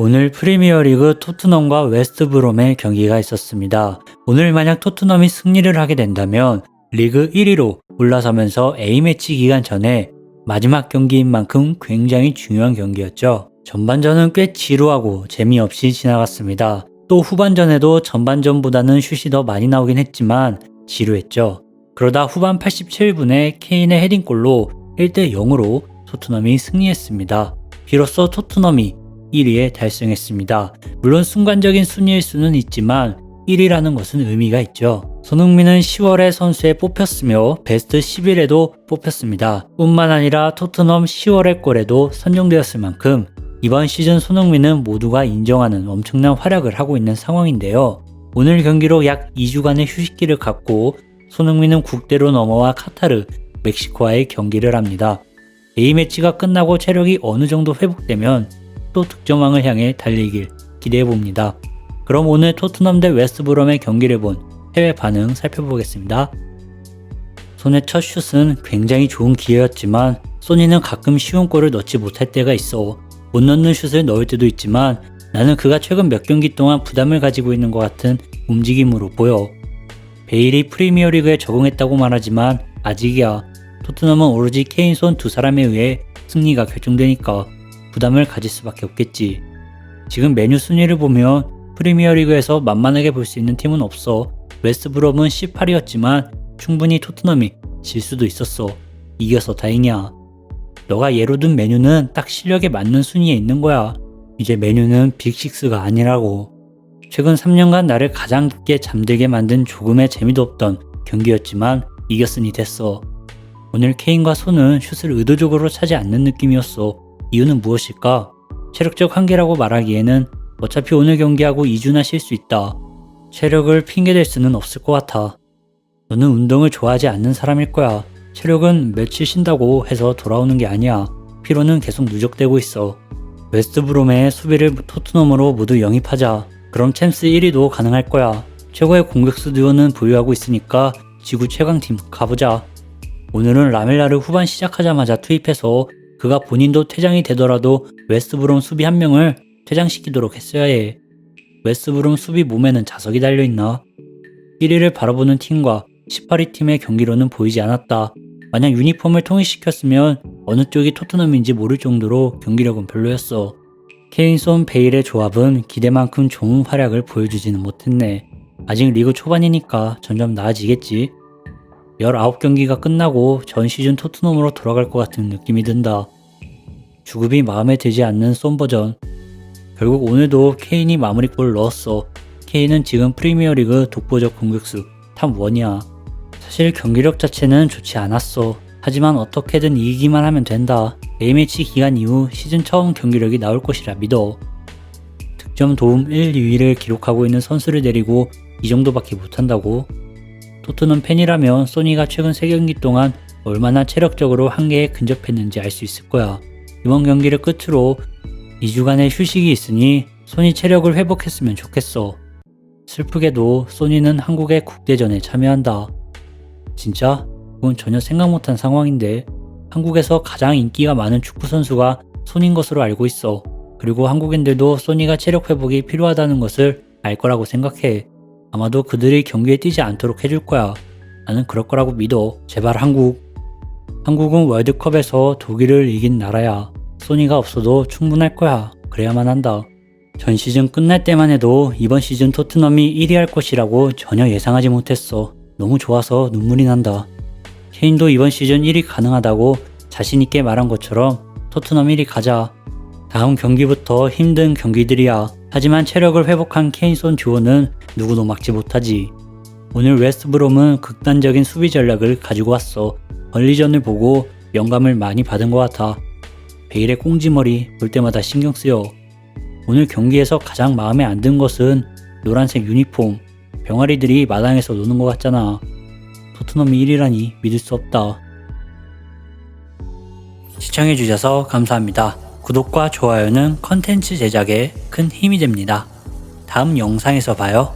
오늘 프리미어리그 토트넘과 웨스트브롬의 경기가 있었습니다. 오늘 만약 토트넘이 승리를 하게 된다면 리그 1위로 올라서면서 A매치 기간 전에 마지막 경기인 만큼 굉장히 중요한 경기였죠. 전반전은 꽤 지루하고 재미없이 지나갔습니다. 또 후반전에도 전반전보다는 슛이 더 많이 나오긴 했지만 지루했죠. 그러다 후반 87분에 케인의 헤딩골로 1대 0으로 토트넘이 승리했습니다. 비로소 토트넘이 1위에 달성했습니다. 물론 순간적인 순위일 수는 있지만 1위라는 것은 의미가 있죠. 손흥민은 10월에 선수에 뽑혔으며 베스트 11에도 뽑혔습니다. 뿐만 아니라 토트넘 10월의 골에도 선정되었을 만큼 이번 시즌 손흥민은 모두가 인정하는 엄청난 활약을 하고 있는 상황인데요. 오늘 경기로 약 2주간의 휴식기를 갖고 손흥민은 국대로 넘어와 카타르, 멕시코와의 경기를 합니다. A매치가 끝나고 체력이 어느 정도 회복되면 또 득점왕을 향해 달리길 기대해 봅니다. 그럼 오늘 토트넘 대 웨스트브롬의 경기를 본 해외 반응 살펴보겠습니다. 손의 첫 슛은 굉장히 좋은 기회였지만 소니는 가끔 쉬운 골을 넣지 못할 때가 있어 못 넣는 슛을 넣을 때도 있지만 나는 그가 최근 몇 경기 동안 부담을 가지고 있는 것 같은 움직임으로 보여. 베일이 프리미어리그에 적응했다고 말하지만 아직이야. 토트넘은 오로지 케인 손 두 사람에 의해 승리가 결정되니까 부담을 가질 수밖에 없겠지. 지금 메뉴 순위를 보면 프리미어리그에서 만만하게 볼 수 있는 팀은 없어. 웨스트브롬은 18위였지만 충분히 토트넘이 질 수도 있었어. 이겨서 다행이야. 너가 예로 든 메뉴는 딱 실력에 맞는 순위에 있는 거야. 이제 메뉴는 빅식스가 아니라고. 최근 3년간 나를 가장 깊게 잠들게 만든 조금의 재미도 없던 경기였지만 이겼으니 됐어. 오늘 케인과 손은 슛을 의도적으로 차지 않는 느낌이었어. 이유는 무엇일까? 체력적 한계라고 말하기에는 어차피 오늘 경기하고 2주나 쉴 수 있다. 체력을 핑계댈 수는 없을 것 같아. 너는 운동을 좋아하지 않는 사람일 거야. 체력은 며칠 쉰다고 해서 돌아오는 게 아니야. 피로는 계속 누적되고 있어. 웨스트브롬의 수비를 토트넘으로 모두 영입하자. 그럼 챔스 1위도 가능할 거야. 최고의 공격수 듀오는 보유하고 있으니까 지구 최강팀 가보자. 오늘은 라멜라를 후반 시작하자마자 투입해서 그가 본인도 퇴장이 되더라도 웨스트브롬 수비 한 명을 퇴장시키도록 했어야 해. 웨스트브롬 수비 몸에는 자석이 달려있나? 1위를 바라보는 팀과 18위 팀의 경기로는 보이지 않았다. 만약 유니폼을 통일시켰으면 어느 쪽이 토트넘인지 모를 정도로 경기력은 별로였어. 케인손 베일의 조합은 기대만큼 좋은 활약을 보여주지는 못했네. 아직 리그 초반이니까 점점 나아지겠지. 19경기가 끝나고 전 시즌 토트넘으로 돌아갈 것 같은 느낌이 든다. 주급이 마음에 들지 않는 쏜 버전. 결국 오늘도 케인이 마무리골을 넣었어. 케인은 지금 프리미어리그 독보적 공격수 탑 1이야. 사실 경기력 자체는 좋지 않았어. 하지만 어떻게든 이기기만 하면 된다. A매치 기간 이후 시즌 처음 경기력이 나올 것이라 믿어. 득점 도움 1, 2위를 기록하고 있는 선수를 데리고 이 정도밖에 못한다고? 토트넘 팬이라면 소니가 최근 3경기 동안 얼마나 체력적으로 한계에 근접했는지 알 수 있을 거야. 이번 경기를 끝으로 2주간의 휴식이 있으니 소니 체력을 회복했으면 좋겠어. 슬프게도 소니는 한국의 국대전에 참여한다. 진짜? 그건 전혀 생각 못한 상황인데 한국에서 가장 인기가 많은 축구 선수가 손인 것으로 알고 있어. 그리고 한국인들도 소니가 체력 회복이 필요하다는 것을 알 거라고 생각해. 아마도 그들이 경기에 뛰지 않도록 해줄 거야. 나는 그럴 거라고 믿어. 제발 한국. 한국은 월드컵에서 독일을 이긴 나라야. 소니가 없어도 충분할 거야. 그래야만 한다. 전 시즌 끝날 때만 해도 이번 시즌 토트넘이 1위 할 것이라고 전혀 예상하지 못했어. 너무 좋아서 눈물이 난다. 케인도 이번 시즌 1위 가능하다고 자신있게 말한 것처럼 토트넘 1위 가자. 다음 경기부터 힘든 경기들이야. 하지만 체력을 회복한 케인손 듀오는 누구도 막지 못하지. 오늘 웨스트브롬은 극단적인 수비 전략을 가지고 왔어. 권리전을 보고 영감을 많이 받은 것 같아. 베일의 꽁지머리 볼 때마다 신경 쓰여. 오늘 경기에서 가장 마음에 안 든 것은 노란색 유니폼. 병아리들이 마당에서 노는 것 같잖아. 토트넘이 1위라니 믿을 수 없다. 시청해주셔서 감사합니다. 구독과 좋아요는 컨텐츠 제작에 큰 힘이 됩니다. 다음 영상에서 봐요.